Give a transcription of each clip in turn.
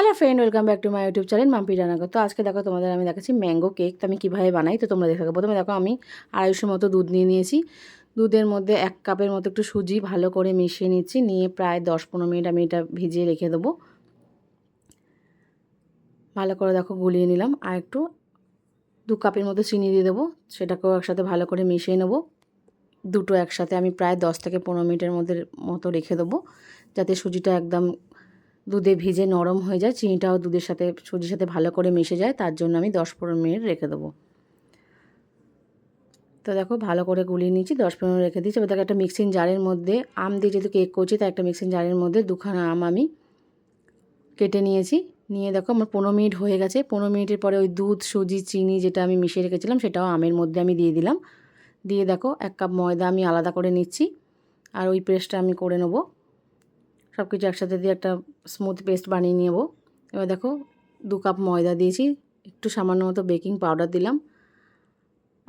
Hello friend welcome back to my YouTube channel Mampi রানাগর তো আজকে দেখো তোমাদের আমি দেখাচ্ছি ম্যাঙ্গো কেক তো আমি কীভাবে বানাই, তো তোমরা দেখো প্রথমে দেখো আমি আড়াইশো মতো দুধ নিয়ে নিয়েছি। দুধের মধ্যে এক কাপের মতো একটু সুজি ভালো করে মিশিয়ে নিচ্ছি। নিয়ে প্রায় দশ পনেরো মিনিট আমি এটা ভিজিয়ে রেখে দেবো। ভালো করে দেখো গুলিয়ে নিলাম। আর একটু দু কাপের মতো চিনি দিয়ে দেবো। সেটাকেও একসাথে ভালো করে মিশিয়ে নেব। দুটো একসাথে আমি প্রায় দশ থেকে পনেরো মিনিটের মধ্যে মতো রেখে দেবো। যাতে সুজিটা একদম দুধে ভিজে নরম হয়ে যায়, চিনিটাও দুধের সাথে সুজির সাথে ভালো করে মিশে যায়, তার জন্য আমি দশ পনেরো মিনিট রেখে দেবো। তো দেখো, ভালো করে গুলিয়ে নিয়েছি, দশ পনেরো রেখে দিয়েছি। এবার দেখো একটা মিক্সিং জারের মধ্যে আম দিয়ে যেহেতু কেক করছি, তাই একটা মিক্সিং জারের মধ্যে দুখানা আম আমি কেটে নিয়েছি। নিয়ে দেখো, আমার পনেরো মিনিট হয়ে গেছে। পনেরো মিনিটের পরে ওই দুধ, সুজি, চিনি যেটা আমি মিশিয়ে রেখেছিলাম, সেটাও আমের মধ্যে আমি দিয়ে দিলাম। দিয়ে দেখো, এক কাপ ময়দা আমি আলাদা করে নিচ্ছি, আর ওই পেস্টটা আমি করে নেব। সব কিছু একসাথে দিয়ে একটা স্মুথ পেস্ট বানিয়ে নেব। এবার দেখো দু কাপ ময়দা দিয়েছি, একটু সামান্য মতো বেকিং পাউডার দিলাম।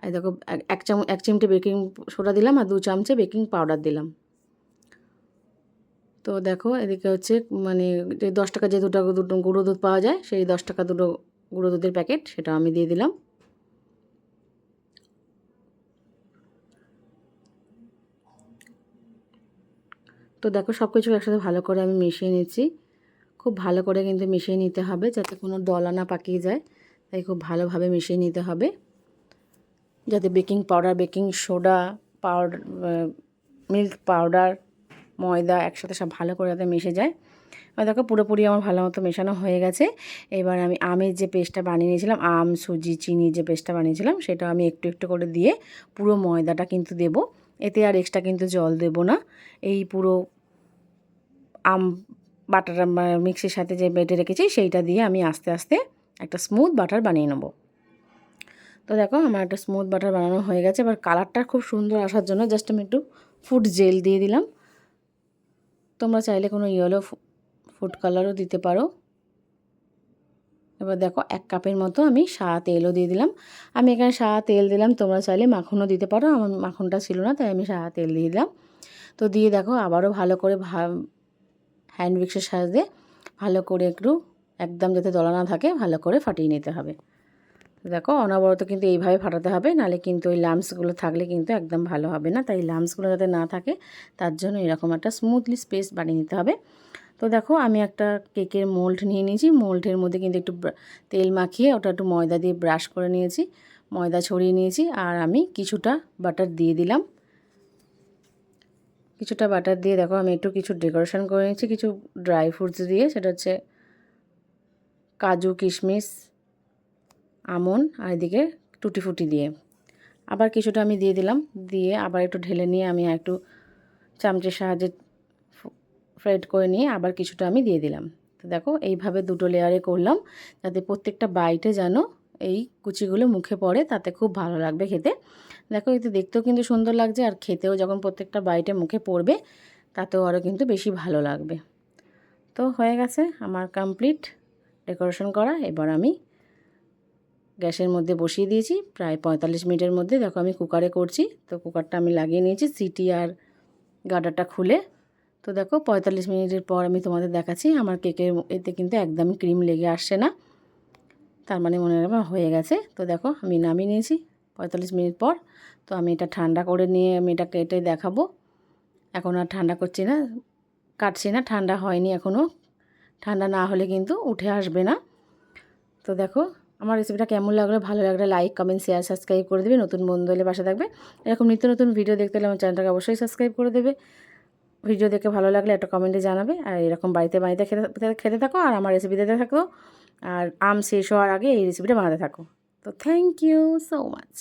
আর দেখো এক চাম, এক চিমটে বেকিং সোডা দিলাম আর দু চামচে বেকিং পাউডার দিলাম। তো দেখো এদিকে হচ্ছে মানে যে দশ টাকা যে দুটো দুটো গুঁড়ো দুধ পাওয়া যায়, সেই দশ টাকা দুটো গুঁড়ো দুধের প্যাকেট সেটা আমি দিয়ে দিলাম। তো দেখো সব কিছু একসাথে ভালো করে আমি মিশিয়ে নিচ্ছি। খুব ভালো করে কিন্তু মিশিয়ে নিতে হবে যাতে কোনো দলা না পাকিয়ে যায়। তাই খুব ভালোভাবে মিশিয়ে নিতে হবে। যাতে baking powder, baking soda powder milk powder, ময়দা একসাথে সব ভালো করে যাতে মিশে যায়। দেখো পুরোপুরি আমার ভালো মতো মেশানো হয়ে গেছে। এবার আমি আমের যে পেস্টটা বানিয়ে নিয়েছিলাম, আম, সুজি চিনি যে পেস্টটা বানিয়েছিলাম, সেটা আমি একটু একটু করে দিয়ে পুরো ময়দাটা কিন্তু দেবো। এতে আর এক্সট্রা কিন্তু জল দেব না। এই পুরো আম, বাটার মিক্সির সাথে যে বেটে রেখেছি সেইটা দিয়ে আমি আস্তে আস্তে একটা স্মুথ বাটার বানিয়ে নেব। তো দেখো আমার একটা স্মুথ বাটার বানানো হয়ে গেছে। এবার কালারটা খুব সুন্দর আসার জন্য জাস্ট আমি একটু ফুড জেল দিয়ে দিলাম। তোমরা চাইলে কোনো ইয়েলো ফুড কালারও দিতে পারো। এবার দেখো এক কাপের মতো আমি সাদা তেলও দিয়ে দিলাম। আমি এখানে সাদা তেল দিলাম, তোমরা চাইলে মাখনও দিতে পারো, আমার মাখনটা ছিল না, তাই আমি সাদা তেল দিয়ে দিলাম। তো দিয়ে দেখো আবারও ভালো করে হ্যান্ড মিক্সের সাহায্যে ভালো করে একটু একদম যাতে দলা না থাকে, ভালো করে ফাটিয়ে নিতে হবে। দেখো অনবরত কিন্তু এইভাবে ফাটাতে হবে, নালে কিন্তু ওই লামসগুলো থাকলে কিন্তু একদম ভালো হবে না। তাই লামসগুলো যাতে না থাকে, তার জন্য এরকম একটা স্মুথলি স্পেস বানিয়ে নিতে হবে। তো দেখো আমি একটা কেকের মোল্ড নিয়ে নিয়েছি। মোল্ডের মধ্যে কিন্তু একটু তেল মাখিয়ে ওটা একটু ময়দা দিয়ে ব্রাশ করে নিয়েছি। ময়দা ছড়িয়ে নিয়েছি আর আমি কিছুটা বাটার দিয়ে দিলাম। কিছুটা বাটার দিয়ে দেখো আমি একটু কিছু ডেকোরেশন করে নিয়েছি। কিছু ড্রাই ফ্রুটস দিয়ে, সেটা হচ্ছে কাজু, কিশমিশ, আমন আর এদিকে টুটি ফুটি দিয়ে। আবার কিছুটা আমি দিয়ে দিলাম। দিয়ে আবার একটু ঢেলে নিয়ে আমি একটু চামচের সাহায্যে ফ্রাইড করে নিয়ে আবার কিছুটা আমি দিয়ে দিলাম। তো দেখো, এইভাবে দুটো লেয়ারে করলাম যাতে প্রত্যেকটা বাইটে যেন এই কুচিগুলো মুখে পড়ে, তাতে খুব ভালো লাগবে খেতে। দেখো, এতে দেখতেও কিন্তু সুন্দর লাগছে আর খেতেও যখন প্রত্যেকটা বাইটে মুখে পড়বে, তাতেও আরও কিন্তু বেশি ভালো লাগবে। তো হয়ে গেছে আমার কমপ্লিট ডেকোরেশন করা। এবার আমি গ্যাসের মধ্যে বসিয়ে দিয়েছি, প্রায় পঁয়তাল্লিশ মিনিটের মধ্যে। দেখো, আমি কুকারে করছি। তো কুকারটা আমি লাগিয়ে নিয়েছি, সিটি আর গাডারটা খুলে। তো দেখো পঁয়তাল্লিশ মিনিটের পর আমি তোমাদের দেখাচ্ছি, আমার কেকের এতে কিন্তু একদমই ক্রিম লেগে আসছে না। তার মানে মনে আমার হয়ে গেছে। তো দেখো আমি নামিয়ে নিয়েছি পঁয়তাল্লিশ মিনিট পর। তো আমি এটা ঠান্ডা করে নিয়ে আমি এটা কেটে দেখাবো। এখন আর ঠান্ডা করছি না, কাটছি না, ঠান্ডা হয়নি এখনও ঠান্ডা না হলে কিন্তু উঠে আসবে না। তো দেখো আমার রেসিপিটা কেমন লাগল, ভালো লাগলে লাইক কমেন্ট শেয়ার সাবস্ক্রাইব করে দেবে। নতুন বন্ধু হলে পাশে থাকবে। এরকম নিত্য নতুন ভিডিও দেখতে হলে আমার চ্যানেলটাকে অবশ্যই সাবস্ক্রাইব করে দেবে। ভিডিও দেখে ভালো লাগলে একটা কমেন্টে জানাবে। আর এরকম বাড়িতে বাড়িতে খেতে খেতে থাকো আর আমার রেসিপি দিতে থাকো। আর আম শেষ হওয়ার আগে এই রেসিপিটা বানাতে থাকো। তো থ্যাংক ইউ সো মাচ